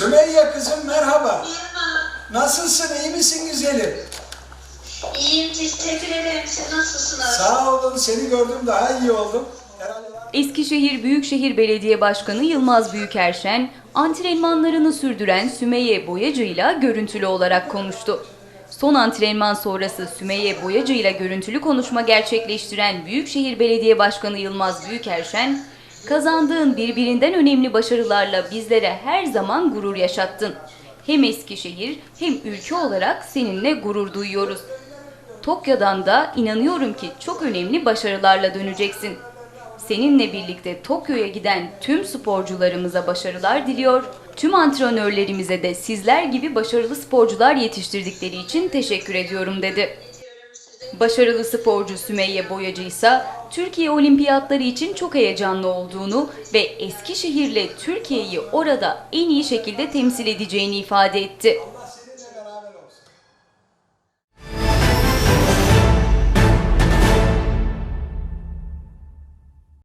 Sümeyye kızım merhaba. Merhaba. Nasılsın? iyi misin güzelim? İyiyim, teşekkür ederim. Siz nasılsınız? Sağ olun. Seni gördüm daha iyi oldum. Herhalde Eskişehir Büyükşehir Belediye Başkanı Yılmaz Büyükerşen, antrenmanlarını sürdüren Sümeyye Boyacı ile görüntülü olarak konuştu. Son antrenman sonrası Sümeyye Boyacı ile görüntülü konuşma gerçekleştiren Büyükşehir Belediye Başkanı Yılmaz Büyükerşen, kazandığın birbirinden önemli başarılarla bizlere her zaman gurur yaşattın. Hem Eskişehir hem ülke olarak seninle gurur duyuyoruz. Tokyo'dan da inanıyorum ki çok önemli başarılarla döneceksin. Seninle birlikte Tokyo'ya giden tüm sporcularımıza başarılar diliyor. Tüm antrenörlerimize de sizler gibi başarılı sporcular yetiştirdikleri için teşekkür ediyorum dedi. Başarılı sporcu Sümeyye Boyacı ise Türkiye Olimpiyatları için çok heyecanlı olduğunu ve Eskişehir'le Türkiye'yi orada en iyi şekilde temsil edeceğini ifade etti.